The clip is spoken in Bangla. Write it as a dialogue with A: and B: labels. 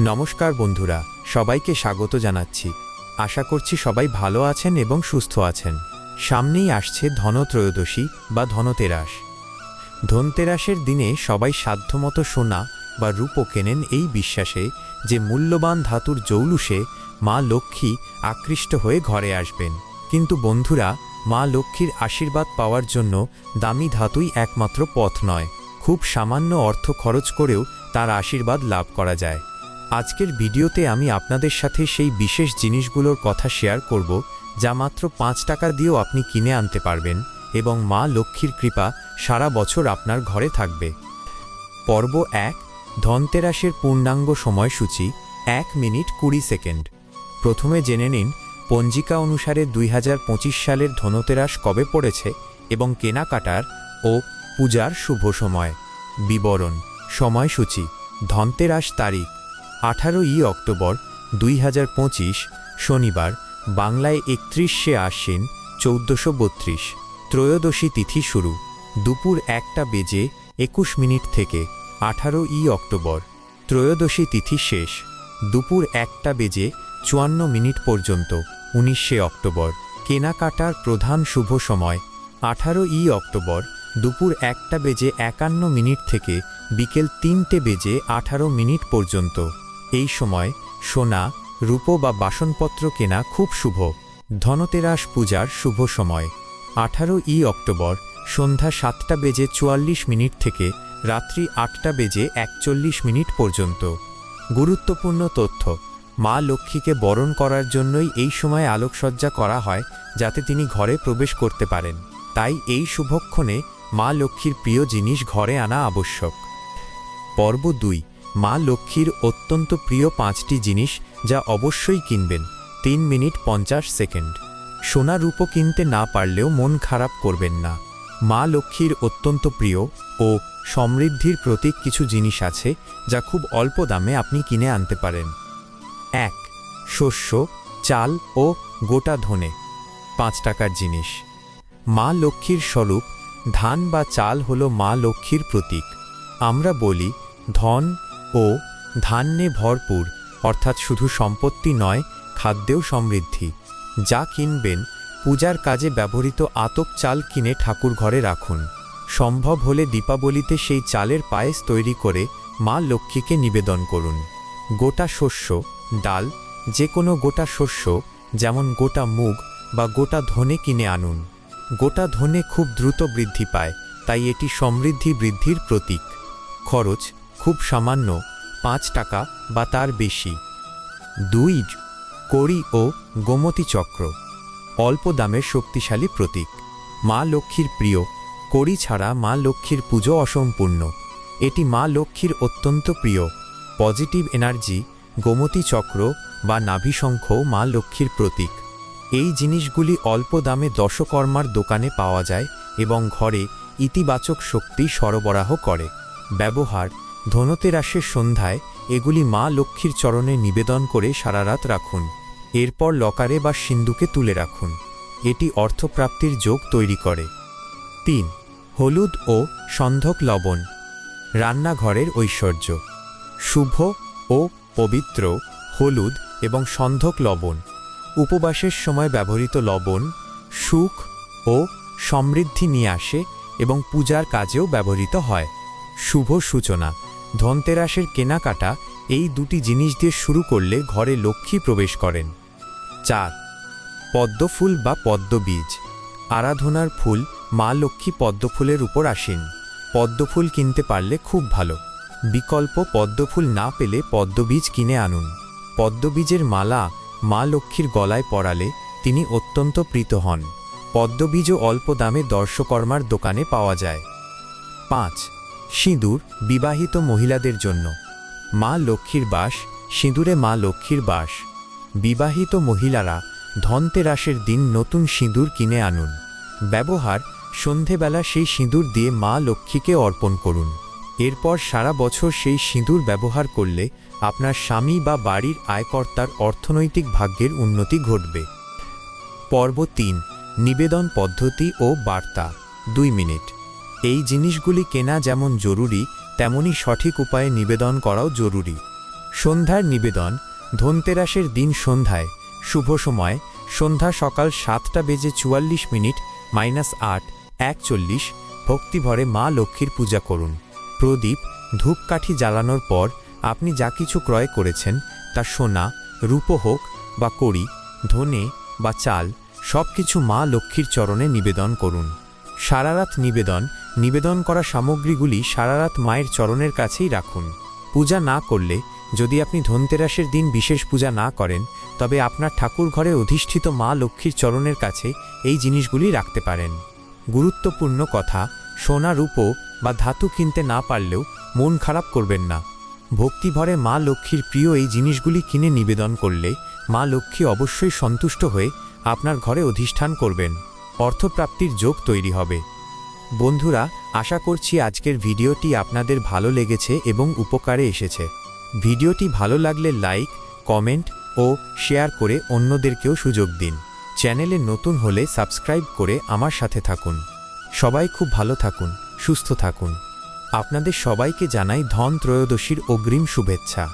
A: নমস্কার বন্ধুরা, সবাইকে স্বাগত জানাচ্ছি। আশা করছি সবাই ভালো আছেন এবং সুস্থ আছেন। সামনেই আসছে ধনত্রয়োদশী বা ধনতেরাস। ধনতেরাসের দিনে সবাই সাধ্যমতো সোনা বা রূপো কেনেন এই বিশ্বাসে যে মূল্যবান ধাতুর জৌলুসে মা লক্ষ্মী আকৃষ্ট হয়ে ঘরে আসবেন। কিন্তু বন্ধুরা, মা লক্ষ্মীর আশীর্বাদ পাওয়ার জন্য দামি ধাতুই একমাত্র পথ নয়। খুব সামান্য অর্থ খরচ করেও তার আশীর্বাদ লাভ করা যায়। আজকের ভিডিওতে আমি আপনাদের সাথে সেই বিশেষ জিনিসগুলোর কথা শেয়ার করব, যা মাত্র পাঁচ টাকা দিয়েও আপনি কিনে আনতে পারবেন এবং মা লক্ষ্মীর কৃপা সারা বছর আপনার ঘরে থাকবে। পর্ব এক, ধনতেরাসের পূর্ণাঙ্গ সময়সূচি, এক মিনিট কুড়ি সেকেন্ড। প্রথমে জেনে নিন, পঞ্জিকা অনুসারে দুই হাজার পঁচিশ সালের ধনতেরাস কবে পড়েছে এবং কেনাকাটার ও পূজার শুভ সময়। বিবরণ, সময়সূচি, ধনতেরাস তারিখ। আঠারোই অক্টোবর দুই হাজার পঁচিশ, শনিবার, বাংলায় একত্রিশে আশ্বিন, চৌদ্দশো বত্রিশ, ত্রয়োদশী তিথি শুরু, দুপুর একটা বেজে একুশ মিনিট থেকে আঠারো ই অক্টোবর, ত্রয়োদশী তিথি শেষ, দুপুর একটা বেজে চুয়ান্ন মিনিট পর্যন্ত, উনিশে অক্টোবর, কেনাকাটার প্রধান শুভ সময় আঠারো ই অক্টোবর, দুপুর একটা বেজে একান্ন মিনিট থেকে, বিকেল তিনটে বেজে আঠারো মিনিট পর্যন্ত। এই সময় সোনা, রূপো বা বাসনপত্র কেনা খুব শুভ। ধনতেরাস পূজার শুভ সময়। আঠারো ই অক্টোবর, সন্ধ্যা সাতটা বেজে চুয়াল্লিশ মিনিট থেকে রাত্রি আটটা বেজে একচল্লিশ মিনিট পর্যন্ত। গুরুত্বপূর্ণ তথ্য, মা লক্ষ্মীকে বরণ করার জন্যই এই সময় আলোকসজ্জা করা হয় যাতে তিনি ঘরে প্রবেশ করতে পারেন। তাই এই শুভক্ষণে মা লক্ষ্মীর প্রিয় জিনিস ঘরে আনা আবশ্যক। পর্ব দুই মা লক্ষ্মীর অত্যন্ত প্রিয় পাঁচটি জিনিস যা অবশ্যই কিনবেন। তিন মিনিট পঞ্চাশ সেকেন্ড। সোনা রূপো কিনতে না পারলেও মন খারাপ করবেন না। মা লক্ষ্মীর অত্যন্ত প্রিয় ও সমৃদ্ধির প্রতীক কিছু জিনিস আছে যা খুব অল্প দামে আপনি কিনে আনতে পারেন। এক, শস্য, চাল ও গোটা ধনে। পাঁচ টাকার জিনিস। মা লক্ষ্মীর স্বরূপ ধান বা চাল হল মা লক্ষ্মীর প্রতীক। আমরা বলি ধন ও ধান্যে ভরপুর, অর্থাৎ শুধু সম্পত্তি নয়, খাদ্যেও সমৃদ্ধি। যা কিনবেন, পূজার কাজে ব্যবহৃত আতপ চাল কিনে ঠাকুর ঘরে রাখুন। সম্ভব হলে দীপাবলিতে সেই চালের পায়েস তৈরি করে মা লক্ষ্মীকে নিবেদন করুন। গোটা শস্য, ডাল যে কোনো গোটা শস্য, যেমন গোটা মুগ বা গোটা ধনে কিনে আনুন। গোটা ধনে খুব দ্রুত বৃদ্ধি পায়, তাই এটি সমৃদ্ধি বৃদ্ধির প্রতীক। খরচ খুব সামান্য পাঁচ টাকা বা তার বেশি। দুই কড়ি ও গোমতী চক্র, অল্প দামের শক্তিশালী প্রতীক। মা লক্ষ্মীর প্রিয়, কড়ি ছাড়া মা লক্ষ্মীর পুজো অসম্পূর্ণ। এটি মা লক্ষ্মীর অত্যন্ত প্রিয়। পজিটিভ এনার্জি, গোমতী চক্র বা নাভিশঙ্খ মা লক্ষ্মীর প্রতীক। এই জিনিসগুলি অল্প দামে দশকর্মার দোকানে পাওয়া যায় এবং ঘরে ইতিবাচক শক্তি সরবরাহ করে। ব্যবহার ধনতেরাসের সন্ধ্যায় এগুলি মা লক্ষ্মীর চরণে নিবেদন করে সারারাত রাখুন। এরপর লকারে বা সিন্ধুকে তুলে রাখুন। এটি অর্থপ্রাপ্তির যোগ তৈরি করে। তিন, হলুদ ও সন্ধক লবণ। রান্নাঘরের ঐশ্বর্য। শুভ ও পবিত্র হলুদ এবং সন্ধক লবণ। উপবাসের সময় ব্যবহৃত লবণ, সুখ ও সমৃদ্ধি নিয়ে আসে এবং পূজার কাজেও ব্যবহৃত হয়। শুভ সূচনা। ধনতেরাসের কেনাকাটা এই দুটি জিনিস দিয়ে শুরু করলে ঘরে লক্ষ্মী প্রবেশ করেন। চার পদ্মফুল বা পদ্মবীজ। আরাধনার ফুল মা লক্ষ্মী পদ্মফুলের উপর আসেন। পদ্মফুল কিনতে পারলে খুব ভালো। বিকল্প পদ্মফুল না পেলে পদ্মবীজ কিনে আনুন। পদ্মবীজের মালা মা লক্ষ্মীর গলায় পরালে তিনি অত্যন্ত প্রীত হন। পদ্মবীজও অল্প দামে দর্শকর্মার দোকানে পাওয়া যায়। পাঁচ সিঁদুর বিবাহিত মহিলাদের জন্য। মা লক্ষ্মীর বাস, সিঁদুরে মা লক্ষ্মীর বাস। বিবাহিত মহিলারা ধনতেরাসের দিন নতুন সিঁদুর কিনে আনুন। ব্যবহার, সন্ধেবেলা সেই সিঁদুর দিয়ে মা লক্ষ্মীকে অর্পণ করুন। এরপর সারা বছর সেই সিঁদুর ব্যবহার করলে আপনার স্বামী বা বাড়ির আয়কর্তার অর্থনৈতিক ভাগ্যের উন্নতি ঘটবে। পর্ব তিন, নিবেদন পদ্ধতি ও বার্তা। দুই মিনিট। এই জিনিসগুলি কেনা যেমন জরুরি, তেমনি সঠিক উপায়ে নিবেদন করাও জরুরি। সন্ধ্যার নিবেদন, ধনতেরাসের দিন সন্ধ্যায়, শুভ সময়, সন্ধ্যা সকাল সাতটা বেজে চুয়াল্লিশ মিনিট, মাইনাস আট, একচল্লিশ, ভক্তিভরে মা লক্ষ্মীর পূজা করুন। প্রদীপ, ধূপকাঠি জ্বালানোর পর আপনি যা কিছু ক্রয় করেছেন, তা সোনা, রূপ হোক বা কড়ি, ধনে বা চাল সব কিছু মা লক্ষ্মীর চরণে নিবেদন করুন। সারারাত নিবেদন নিবেদন করা সামগ্রীগুলি সারারাত মায়ের চরণের কাছেই রাখুন। পূজা না করলে, যদি আপনি ধনতেরাসের দিন বিশেষ পূজা না করেন, তবে আপনার ঠাকুর ঘরে অধিষ্ঠিত মা লক্ষ্মীর চরণের কাছে এই জিনিসগুলি রাখতে পারেন। গুরুত্বপূর্ণ কথা, সোনা রূপো বা ধাতু কিনতে না পারলেও মন খারাপ করবেন না। ভক্তিভরে মা লক্ষ্মীর প্রিয় এই জিনিসগুলি কিনে নিবেদন করলে মা লক্ষ্মী অবশ্যই সন্তুষ্ট হয়ে আপনার ঘরে অধিষ্ঠান করবেন। অর্থপ্রাপ্তির যোগ তৈরি হবে। বন্ধুরা, আশা করছি আজকের ভিডিওটি আপনাদের ভালো লেগেছে এবং উপকারে এসেছে। ভিডিওটি ভালো লাগলে লাইক, কমেন্ট ও শেয়ার করে অন্যদেরকেও সুযোগ দিন। চ্যানেলে নতুন হলে সাবস্ক্রাইব করে আমার সাথে থাকুন। সবাই খুব ভালো থাকুন, সুস্থ থাকুন। আপনাদের সবাইকে জানাই ধন ত্রয়োদশীর অগ্রিম শুভেচ্ছা।